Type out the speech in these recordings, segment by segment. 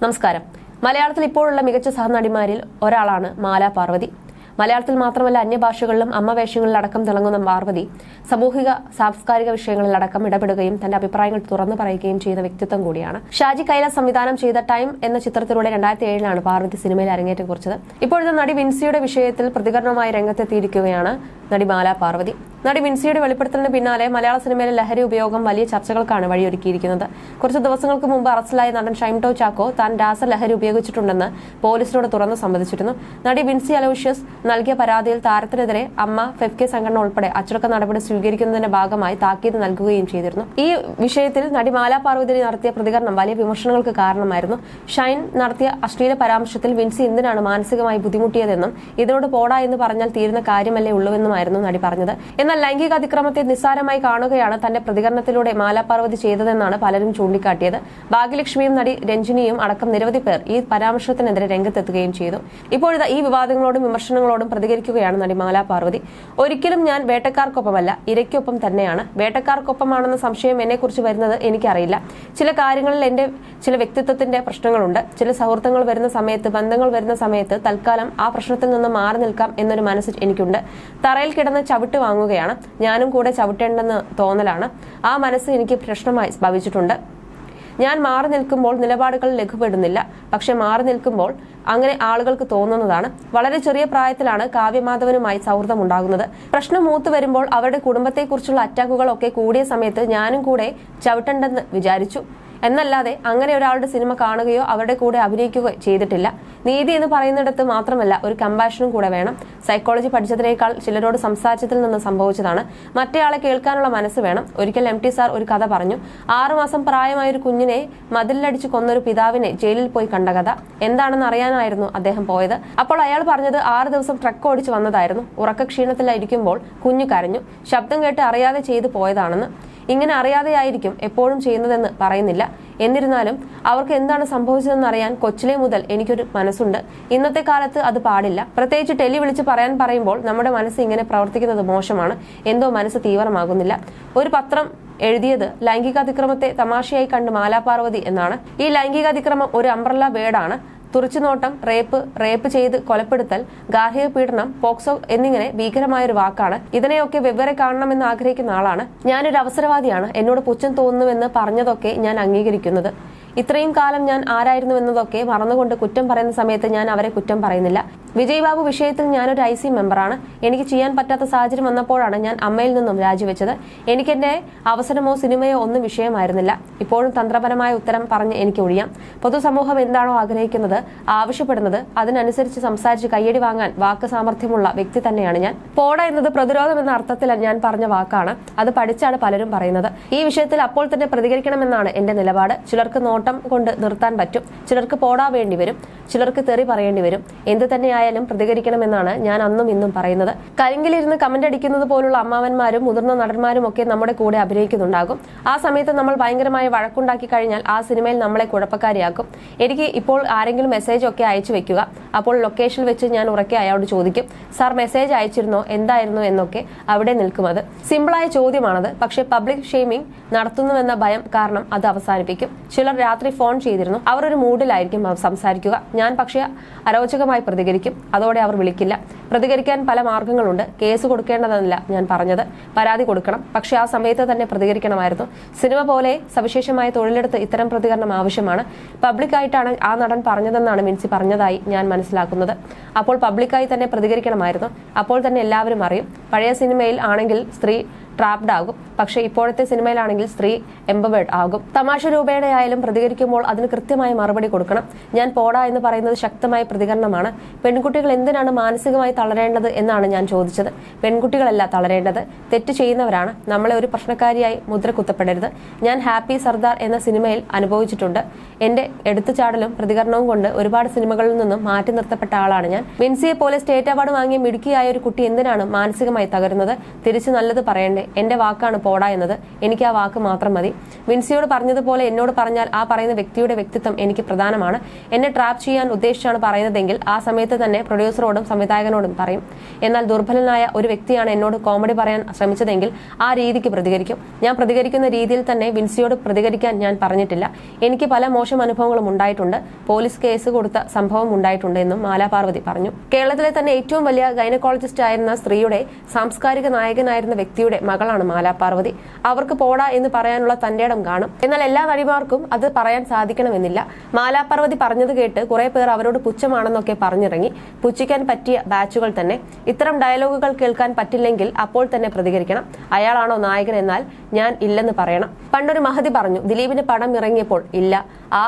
നമസ്കാരം. മലയാളത്തിൽ ഇപ്പോഴുള്ള മികച്ച സഹനടിമാരിൽ ഒരാളാണ് മാല പാർവതി. മലയാളത്തിൽ മാത്രമല്ല അന്യഭാഷകളിലും അമ്മ വേഷങ്ങളിലടക്കം തിളങ്ങുന്ന പാർവതി സാമൂഹിക സാംസ്കാരിക വിഷയങ്ങളിലടക്കം ഇടപെടുകയും തന്റെ അഭിപ്രായങ്ങൾ തുറന്നു പറയുകയും ചെയ്യുന്ന വ്യക്തിത്വം കൂടിയാണ്. ഷാജി കൈലാസ് സംവിധാനം ചെയ്ത ടൈം എന്ന ചിത്രത്തിലൂടെ രണ്ടായിരത്തി ഏഴിലാണ് പാർവതി സിനിമയിൽ അരങ്ങേറ്റം കുറിച്ചത്. ഇപ്പോഴത്തെ നടി വിൻസിയുടെ വിഷയത്തിൽ പ്രതികരണമായി രംഗത്തെത്തിയിരിക്കുകയാണ് നടി മാല പാർവതി. നടി വിൻസിയുടെ വെളിപ്പെടുത്തലിന് പിന്നാലെ മലയാള സിനിമയിലെ ലഹരി ഉപയോഗം വലിയ ചർച്ചകൾക്കാണ് വഴിയൊരുക്കിയിരിക്കുന്നത്. കുറച്ച് ദിവസങ്ങൾക്ക് മുമ്പ് അറസ്റ്റിലായ നടൻ ഷൈംടോ ചാക്കോ താൻ രാസ ലഹരി ഉപയോഗിച്ചിട്ടുണ്ടെന്ന് പോലീസിനോട് തുറന്ന് സമ്മതിച്ചിരുന്നു. നടി വിൻസി അലോഷ്യസ് നൽകിയ പരാതിയിൽ താരത്തിനെതിരെ അമ്മ ഫെഫ്കെ സംഘടന ഉൾപ്പെടെ അച്ചടക്ക നടപടി സ്വീകരിക്കുന്നതിന്റെ ഭാഗമായി താക്കീത് നൽകുകയും ചെയ്തിരുന്നു. ഈ വിഷയത്തിൽ നടി മാലാ പാർവതി നടത്തിയ പ്രതികരണം വലിയ വിമർശനങ്ങൾക്ക് കാരണമായിരുന്നു. ഷൈൻ നടത്തിയ അശ്ലീല പരാമർശത്തിൽ വിൻസി എന്തിനാണ് മാനസികമായി ബുദ്ധിമുട്ടിയതെന്നും ഇതിനോട് പോടാ എന്ന് പറഞ്ഞാൽ തീരുന്ന കാര്യമല്ലേ ഉള്ളുവെന്നുമായിരുന്നു നടി പറഞ്ഞത്. എന്നാൽ ലൈംഗിക അതിക്രമത്തെ നിസ്സാരമായി കാണുകയാണ് തന്റെ പ്രതികരണത്തിലൂടെ മാലാപാർവതി ചെയ്തതെന്നാണ് പലരും ചൂണ്ടിക്കാട്ടിയത്. ഭാഗ്യലക്ഷ്മിയും നടി രഞ്ജിനിയും അടക്കം നിരവധി പേർ ഈ പരാമർശത്തിനെതിരെ രംഗത്തെത്തുകയും ചെയ്തു. ഇപ്പോഴത്തെ ഈ വിവാദങ്ങളോടും വിമർശനങ്ങളോടും പ്രതികരിക്കുകയാണ് നടി മാലാപാർവതി. ഒരിക്കലും ഞാൻ വേട്ടക്കാർക്കൊപ്പമല്ല ഇരയ്ക്കൊപ്പം തന്നെയാണ്. വേട്ടക്കാർക്കൊപ്പമാണെന്ന സംശയം എന്നെക്കുറിച്ച് വരുന്നത് എനിക്കറിയില്ല. ചില കാര്യങ്ങളിൽ എന്റെ ചില വ്യക്തിത്വത്തിന്റെ പ്രശ്നങ്ങളുണ്ട്. ചില സൗഹൃദങ്ങൾ വരുന്ന സമയത്ത് ബന്ധങ്ങൾ വരുന്ന സമയത്ത് തൽക്കാലം ആ പ്രശ്നത്തിൽ നിന്ന് മാറി നിൽക്കാം എന്നൊരു മനസ്സ് എനിക്കുണ്ട്. തറയിൽ കിടന്ന് ചവിട്ട് വാങ്ങുകയാണ് ഞാനും കൂടെ ചവിട്ടേണ്ടെന്ന് തോന്നലാണ്. ആ മനസ്സ് എനിക്ക് പ്രശ്നമായി ഭവിച്ചിട്ടുണ്ട്. ഞാൻ മാറി നിൽക്കുമ്പോൾ നിലപാടുകൾ ലഘുപ്പെടുന്നില്ല പക്ഷെ മാറി നിൽക്കുമ്പോൾ അങ്ങനെ ആളുകൾക്ക് തോന്നുന്നതാണ്. വളരെ ചെറിയ പ്രായത്തിലാണ് കാവ്യമാധവനുമായി സൗഹൃദം ഉണ്ടാകുന്നത് പ്രശ്നം മൂത്ത് വരുമ്പോൾ അവരുടെ കുടുംബത്തെക്കുറിച്ചുള്ള അറ്റാക്കുകളൊക്കെ കൂടിയ സമയത്ത് ഞാനും കൂടെ ചവിട്ടണ്ടെന്ന് വിചാരിച്ചു. എന്നല്ലാതെ അങ്ങനെ ഒരാളുടെ സിനിമ കാണുകയോ അവരുടെ കൂടെ അഭിനയിക്കുകയോ ചെയ്തിട്ടില്ല. നീതി എന്ന് പറയുന്നിടത്ത് മാത്രമല്ല ഒരു കമ്പാഷനും കൂടെ വേണം. സൈക്കോളജി പഠിച്ചതിനേക്കാൾ ചിലരോട് സംസാരിച്ചതിൽ നിന്ന് സംഭവിച്ചതാണ്. മറ്റേയാളെ കേൾക്കാനുള്ള മനസ്സ് വേണം. ഒരിക്കൽ എം ടി സാർ ഒരു കഥ പറഞ്ഞു. ആറുമാസം പ്രായമായ ഒരു കുഞ്ഞിനെ മതിലടിച്ച് കൊന്നൊരു പിതാവിനെ ജയിലിൽ പോയി കണ്ട കഥ. എന്താണെന്ന് അറിയാനായിരുന്നു അദ്ദേഹം പോയത്. അപ്പോൾ അയാൾ പറഞ്ഞത് ആറ് ദിവസം ട്രക്ക് ഓടിച്ച് വന്നതായിരുന്നു. ഉറക്കക്ഷീണത്തിലായിരിക്കുമ്പോൾ കുഞ്ഞു കരഞ്ഞു. ശബ്ദം കേട്ട് അറിയാതെ ചെയ്തു പോയതാണെന്ന്. ഇങ്ങനെ അറിയാതെയായിരിക്കും എപ്പോഴും ചെയ്യുന്നതെന്ന് പറയുന്നില്ല. എന്നിരുന്നാലും അവർക്ക് എന്താണ് സംഭവിച്ചതെന്ന് അറിയാൻ കൊച്ചിലെ മുതൽ എനിക്കൊരു മനസ്സുണ്ട്. ഇന്നത്തെ കാലത്ത് അത് പാടില്ല. പ്രത്യേകിച്ച് ടെലി വിളിച്ച് പറയാൻ പറയുമ്പോൾ നമ്മുടെ മനസ്സ് ഇങ്ങനെ പ്രവർത്തിക്കുന്നത് മോശമാണ്. എന്തോ മനസ്സ് തീവ്രമാകുന്നില്ല. ഒരു പത്രം എഴുതിയത് ലൈംഗികാതിക്രമത്തെ തമാശയായി കണ്ട് മാലാപാർവതി എന്നാണ്. ഈ ലൈംഗികാതിക്രമം ഒരു അംബ്രല്ല വേർഡാണ്. തുറച്ചുനോട്ടം റേപ്പ് റേപ്പ് ചെയ്ത് കൊലപ്പെടുത്തൽ ഗാർഹിക പീഡനം പോക്സോ എന്നിങ്ങനെ ഭീകരമായ ഒരു വാക്കാണ്. ഇതിനെയൊക്കെ വെവ്വേറെ കാണണമെന്ന് ആഗ്രഹിക്കുന്ന ആളാണ്. ഞാനൊരു അവസരവാദിയാണ്. എന്നോട് പുച്ഛം തോന്നുന്നുവെന്ന് പറഞ്ഞതൊക്കെ ഞാൻ അംഗീകരിക്കുന്നത്. ഇത്രയും കാലം ഞാൻ ആരായിരുന്നു എന്നതൊക്കെ മറന്നുകൊണ്ട് കുറ്റം പറയുന്ന സമയത്ത് ഞാൻ അവരെ കുറ്റം പറയുന്നില്ല. വിജയ് ബാബു വിഷയത്തിൽ ഞാനൊരു ഐ സി മെമ്പറാണ്. എനിക്ക് ചെയ്യാൻ പറ്റാത്ത സാഹചര്യം വന്നപ്പോഴാണ് ഞാൻ അമ്മയിൽ നിന്നും രാജിവെച്ചത്. എനിക്കെന്റെ അവസരമോ സിനിമയോ ഒന്നും വിഷയമായിരുന്നില്ല. ഇപ്പോഴും തന്ത്രപരമായ ഉത്തരം പറഞ്ഞ് എനിക്ക് ഒഴിയാം. പൊതുസമൂഹം എന്താണോ ആഗ്രഹിക്കുന്നത് ആവശ്യപ്പെടുന്നത് അതിനനുസരിച്ച് സംസാരിച്ച് കയ്യടി വാങ്ങാൻ വാക്ക് സാമർഥ്യമുള്ള വ്യക്തി തന്നെയാണ് ഞാൻ. പോട എന്നത് പ്രതിരോധം എന്ന അർത്ഥത്തിൽ ഞാൻ പറഞ്ഞ വാക്കാണ്. അത് പഠിച്ചാണ് പലരും പറയുന്നത്. ഈ വിഷയത്തിൽ അപ്പോൾ തന്നെ പ്രതികരിക്കണമെന്നാണ് എന്റെ നിലപാട്. ചിലർക്ക് നോട്ടം കൊണ്ട് നിർത്താൻ പറ്റും. ചിലർക്ക് പോടാ വേണ്ടി വരും. ചിലർക്ക് തെറി പറയേണ്ടി വരും. എന്ത് തന്നെയായാലും പ്രതികരിക്കണമെന്നാണ് ഞാൻ അന്നും ഇന്നും പറയുന്നത്. കരിങ്കിലിരുന്ന് കമന്റ് അടിക്കുന്നത് പോലുള്ള അമ്മാവന്മാരും മുതിർന്ന നടന്മാരും ഒക്കെ നമ്മുടെ കൂടെ അഭിനയിക്കുന്നുണ്ടാകും. ആ സമയത്ത് നമ്മൾ ഭയങ്കരമായ വഴക്കുണ്ടാക്കി കഴിഞ്ഞാൽ ആ സിനിമയിൽ നമ്മളെ കുഴപ്പക്കാരിയാക്കും. എനിക്ക് ഇപ്പോൾ ആരെങ്കിലും മെസ്സേജ് ഒക്കെ അയച്ചു വെക്കുക. അപ്പോൾ ലൊക്കേഷനിൽ വെച്ച് ഞാൻ ഉറക്കെ അയാളോട് ചോദിക്കും. സാർ മെസ്സേജ് അയച്ചിരുന്നോ? എന്തായിരുന്നു എന്നൊക്കെ അവിടെ നിൽക്കും അത്. സിമ്പിളായ ചോദ്യമാണത്. പക്ഷേ പബ്ലിക് ഷെയ്മിംഗ് നടത്തുന്നുവെന്ന ഭയം കാരണം അത് അവസാനിപ്പിക്കും. ചിലർ രാത്രി ഫോൺ ചെയ്തിരുന്നു. അവർ ഒരു മൂഡിലായിരിക്കും സംസാരിക്കുക. ഞാൻ പക്ഷേ അരോചകമായി പ്രതികരിക്കും. അതോടെ അവർ വിളിക്കില്ല. പ്രതികരിക്കാൻ പല മാർഗങ്ങളുണ്ട്. കേസ് കൊടുക്കേണ്ടതല്ല ഞാൻ പറഞ്ഞത്. പരാതി കൊടുക്കണം. പക്ഷേ ആ സമയത്ത് തന്നെ പ്രതികരിക്കണമായിരുന്നു. സിനിമ പോലെ സവിശേഷമായ തൊഴിലെടുത്ത് ഇത്തരം പ്രതികരണം ആവശ്യമാണ്. പബ്ലിക്കായിട്ടാണ് ആ നടൻ പറഞ്ഞതെന്നാണ് മിൻസി പറഞ്ഞതായി ഞാൻ മനസ്സിലാക്കുന്നത്. അപ്പോൾ പബ്ലിക്കായി തന്നെ പ്രതികരിക്കണമായിരുന്നു. അപ്പോൾ തന്നെ എല്ലാവരും അറിയും. പഴയ സിനിമയിൽ ആണെങ്കിൽ സ്ത്രീ ട്രാപ്ഡ് ആകും. പക്ഷേ ഇപ്പോഴത്തെ സിനിമയിലാണെങ്കിൽ സ്ത്രീ എംപവേർഡ് ആകും. തമാശ രൂപേണയായാലും പ്രതികരിക്കുമ്പോൾ അതിന് കൃത്യമായി മറുപടി കൊടുക്കണം. ഞാൻ പോടാ എന്ന് പറയുന്നത് ശക്തമായ പ്രതികരണമാണ്. പെൺകുട്ടികൾ എന്തിനാണ് മാനസികമായി തളരേണ്ടത് എന്നാണ് ഞാൻ ചോദിച്ചത്. പെൺകുട്ടികളല്ല തളരേണ്ടത്. തെറ്റ് ചെയ്യുന്നവരാണ്. നമ്മളെ ഒരു പ്രശ്നക്കാരിയായി മുദ്ര കുത്തപ്പെടരുത് ഞാൻ ഹാപ്പി സർദാർ എന്ന സിനിമയിൽ അനുഭവിച്ചിട്ടുണ്ട്. എന്റെ എടുത്തുചാടലും പ്രതികരണവും കൊണ്ട് ഒരുപാട് സിനിമകളിൽ നിന്നും മാറ്റി നിർത്തപ്പെട്ട ആളാണ് ഞാൻ. വിൻസിയെ പോലെ സ്റ്റേറ്റ് അവാർഡ് വാങ്ങിയ മിടുക്കിയായ ഒരു കുട്ടി എന്തിനാണ് മാനസികമായി തകരുന്നത്? തിരിച്ചു നല്ലത് പറയണ്ടേ? എന്റെ വാക്കാണ് പോടാ എന്നത്. എനിക്ക് ആ വാക്ക് മാത്രം മതി. വിൻസിയോട് പറഞ്ഞതുപോലെ എന്നോട് പറഞ്ഞാൽ ആ പറയുന്ന വ്യക്തിയുടെ വ്യക്തിത്വം എനിക്ക് പ്രധാനമാണ്. എന്നെ ട്രാപ്പ് ചെയ്യാൻ ഉദ്ദേശിച്ചാണ് പറയുന്നതെങ്കിൽ ആ സമയത്ത് തന്നെ പ്രൊഡ്യൂസറോടും സംവിധായകനോടും പറയും. എന്നാൽ ദുർബലനായ ഒരു വ്യക്തിയാണ് എന്നോട് കോമഡി പറയാൻ ശ്രമിച്ചതെങ്കിൽ ആ രീതിക്ക് പ്രതികരിക്കും. ഞാൻ പ്രതികരിക്കുന്ന രീതിയിൽ തന്നെ വിൻസിയോട് പ്രതികരിക്കാൻ ഞാൻ പറഞ്ഞിട്ടില്ല. എനിക്ക് പല മോശം അനുഭവങ്ങളും ഉണ്ടായിട്ടുണ്ട്. പോലീസ് കേസ് കൊടുത്ത സംഭവം ഉണ്ടായിട്ടുണ്ട് എന്നും മാലാപാർവതി പറഞ്ഞു. കേരളത്തിലെ തന്നെ ഏറ്റവും വലിയ ഗൈനക്കോളജിസ്റ്റ് ആയിരുന്ന സ്ത്രീയുടെ സാംസ്കാരിക നായകനായിരുന്ന വ്യക്തിയുടെ മകളാണ് മാലാപാർവതി അവർക്ക് പോടാ എന്ന് പറയാനുള്ള തന്റെ ഇടം കാണും. എന്നാൽ എല്ലാ നടിമാർക്കും അത് പറയാൻ സാധിക്കണമെന്നില്ല. മാലാപാർവതി പറഞ്ഞത് കേട്ട് കുറെ പേർ അവരോട് പുച്ഛമാണെന്നൊക്കെ പറഞ്ഞിറങ്ങി. പുച്ഛിക്കാൻ പറ്റിയ ബാച്ചുകൾ തന്നെ. ഇത്തരം ഡയലോഗുകൾ കേൾക്കാൻ പറ്റില്ലെങ്കിൽ അപ്പോൾ തന്നെ പ്രതികരിക്കണം. അയാളാണോ നായകൻ എന്നാൽ ഞാൻ ഇല്ലെന്ന് പറയണം. പണ്ടൊരു മഹതി പറഞ്ഞു ദിലീപിന് പടം ഇറങ്ങിയപ്പോൾ ഇല്ല. ആ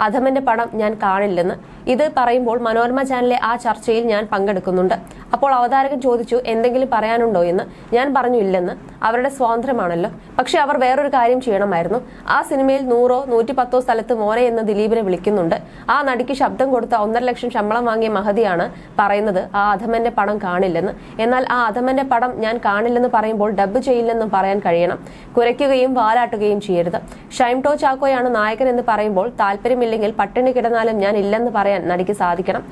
അധമന്റെ പടം ഞാൻ കാണില്ലെന്ന്. ഇത് പറയുമ്പോൾ മനോരമ ചാനലിലെ ആ ചർച്ചയിൽ ഞാൻ പങ്കെടുക്കുന്നുണ്ട്. അപ്പോൾ അവതാരകൻ ചോദിച്ചു എന്തെങ്കിലും പറയാനുണ്ടോ? എന്ന്. ഞാൻ പറഞ്ഞു ഇല്ലെന്ന്. അവരുടെ സ്വാതന്ത്ര്യമാണല്ലോ. പക്ഷെ അവർ വേറൊരു കാര്യം ചെയ്യണമായിരുന്നു. ആ സിനിമയിൽ നൂറോ നൂറ്റി പത്തോ സ്ഥലത്ത് മോനെ എന്ന് ദിലീപിനെ വിളിക്കുന്നുണ്ട്. ആ നടിക്ക് ശബ്ദം കൊടുത്ത ഒന്നര ലക്ഷം ശമ്പളം വാങ്ങിയ മഹതിയാണ് പറയുന്നത് ആ അധമന്റെ പടം കാണില്ലെന്ന്. എന്നാൽ ആ അധമന്റെ പടം ഞാൻ കാണില്ലെന്ന് പറയുമ്പോൾ ഡബ് ചെയ്യില്ലെന്നും പറയാൻ കഴിയണം. കുരയ്ക്കുകയും വാലാട്ടുകയും ചെയ്യരുത്. ഷൈംടോ ചാക്കോയാണ് നായകൻ എന്ന് പറയുമ്പോൾ താല്പര്യമില്ലെങ്കിൽ പട്ടിണി കിടന്നാലും ഞാൻ ഇല്ലെന്ന് പറയാൻ നടിക്ക് സാധിക്കണം.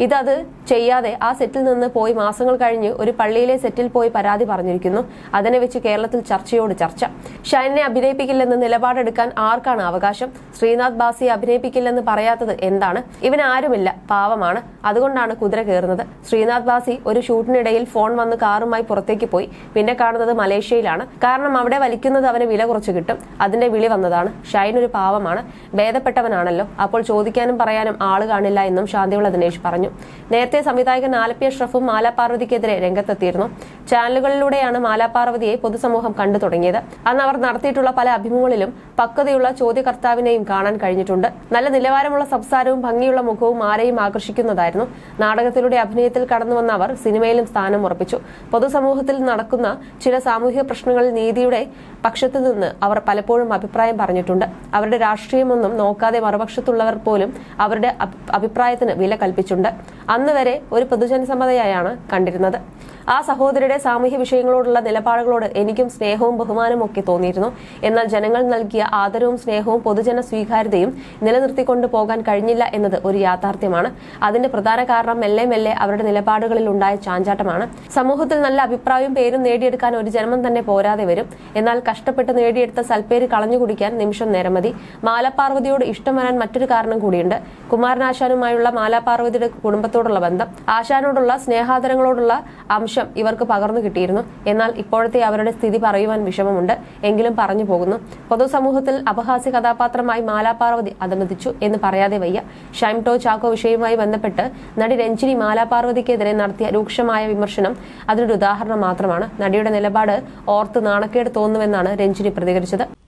ഇതത് ചെയ്യാതെ ആ സെറ്റിൽ നിന്ന് പോയി മാസങ്ങൾ കഴിഞ്ഞ് ഒരു പള്ളിയിലെ സെറ്റിൽ പോയി പരാതി പറഞ്ഞിരിക്കുന്നു. അതിനെ വെച്ച് കേരളത്തിൽ ചർച്ചയോട് ചർച്ച. ഷൈനെ അഭിനയിപ്പിക്കില്ലെന്ന് നിലപാടെടുക്കാൻ ആർക്കാണ് അവകാശം? ശ്രീനാഥ് ബാസിയെ അഭിനയിപ്പിക്കില്ലെന്ന് പറയാത്തത് എന്താണ്? ഇവൻ ആരുമില്ല പാവമാണ്. അതുകൊണ്ടാണ് കുതിര കയറുന്നത്. ശ്രീനാഥ് ബാസി ഒരു ഷൂട്ടിനിടയിൽ ഫോൺ വന്ന് കാറുമായി പുറത്തേക്ക് പോയി. പിന്നെ കാണുന്നത് മലേഷ്യയിലാണ്. കാരണം അവിടെ വലിക്കുന്നത് അവന് വില കുറച്ച് കിട്ടും. അതിന്റെ വിളി വന്നതാണ്. ഷൈൻ ഒരു പാവമാണ്. ഭേദപ്പെട്ടവനാണല്ലോ. അപ്പോൾ ചോദിക്കാനും പറയാനും ആൾ കാണില്ല എന്നും ശാന്തിവിള ദിനേശ് പറഞ്ഞു. നേരത്തെ സംവിധായകൻ ആലപ്പി അഷ്റഫും മാലാപാർവതിക്കെതിരെ രംഗത്തെത്തിയിരുന്നു. ചാനലുകളിലൂടെയാണ് മാലാപാർവതിയെ പൊതുസമൂഹം കണ്ടു തുടങ്ങിയത്. അന്ന് അവർ നടത്തിയിട്ടുള്ള പല അഭിമുഖങ്ങളിലും പക്വതയുള്ള ചോദ്യകർത്താവിനെയും കാണാൻ കഴിഞ്ഞിട്ടുണ്ട്. നല്ല നിലവാരമുള്ള സംസാരവും ഭംഗിയുള്ള മുഖവും ആരെയും ആകർഷിക്കുന്നതായിരുന്നു. നാടകത്തിലൂടെ അഭിനയത്തിൽ കടന്നു വന്ന അവർ സിനിമയിലും സ്ഥാനം ഉറപ്പിച്ചു. പൊതുസമൂഹത്തിൽ നടക്കുന്ന ചില സാമൂഹിക പ്രശ്നങ്ങളിൽ നീതിയുടെ പക്ഷത്തു നിന്ന് അവർ പലപ്പോഴും അഭിപ്രായം പറഞ്ഞിട്ടുണ്ട്. അവരുടെ രാഷ്ട്രീയമൊന്നും നോക്കാതെ മറുപക്ഷത്തുള്ളവർ പോലും അവരുടെ അഭി- അഭിപ്രായത്തിന് വില കൽപ്പിച്ചിട്ടുണ്ട്. അന്ന് വരെ ഒരു പൊതുജനസമ്മതയായാണ് കണ്ടിരുന്നത്. ആ സഹോദരിയുടെ സാമൂഹ്യ വിഷയങ്ങളോടുള്ള നിലപാടുകളോട് എനിക്കും സ്നേഹവും ബഹുമാനവും ഒക്കെ തോന്നിയിരുന്നു. എന്നാൽ ജനങ്ങൾ നൽകിയ ആദരവും സ്നേഹവും പൊതുജന സ്വീകാര്യതയും നിലനിർത്തിക്കൊണ്ടു പോകാൻ കഴിഞ്ഞില്ല എന്നത് ഒരു യാഥാർത്ഥ്യമാണ്. അതിന്റെ പ്രധാന കാരണം മെല്ലെ മെല്ലെ അവരുടെ നിലപാടുകളിൽ ഉണ്ടായ ചാഞ്ചാട്ടമാണ്. സമൂഹത്തിൽ നല്ല അഭിപ്രായവും പേരും നേടിയെടുക്കാൻ ഒരു ജന്മം തന്നെ പോരാതെ വരും. എന്നാൽ കഷ്ടപ്പെട്ട് നേടിയെടുത്ത സൽപ്പേര് കളഞ്ഞു കുടിക്കാൻ നിമിഷം നേരം മതി മാലാപാർവതിയോട് ഇഷ്ടം വരാൻ മറ്റൊരു കാരണം കൂടിയുണ്ട്. കുമാരനാശാനുമായുള്ള മാലാപാർവതിയുടെ കുടുംബത്തോടുള്ള ബന്ധം ആശാനോടുള്ള സ്നേഹാദരങ്ങളോടുള്ള അംശം ഇവർക്ക് പകർന്നു കിട്ടിയിരുന്നു. എന്നാൽ ഇപ്പോഴത്തെ അവരുടെ സ്ഥിതി പറയുവാൻ വിഷമമുണ്ട്. എങ്കിലും പറഞ്ഞു പോകുന്നു. പൊതുസമൂഹത്തിൽ അപഹാസ്യ കഥാപാത്രമായി മാലാപാർവതി അധമതിച്ചു എന്ന് പറയാതെ വയ്യ. ഷൈംടോ ചാക്കോ വിഷയവുമായി ബന്ധപ്പെട്ട് നടി രഞ്ജിനി മാലാപാർവതിക്കെതിരെ നടത്തിയ രൂക്ഷമായ വിമർശനം അതിനൊരു ഉദാഹരണം മാത്രമാണ്. നടിയുടെ നിലപാട് ഓർത്ത് നാണക്കേട് തോന്നുമെന്നാണ് രഞ്ജിനി പ്രതികരിച്ചത്.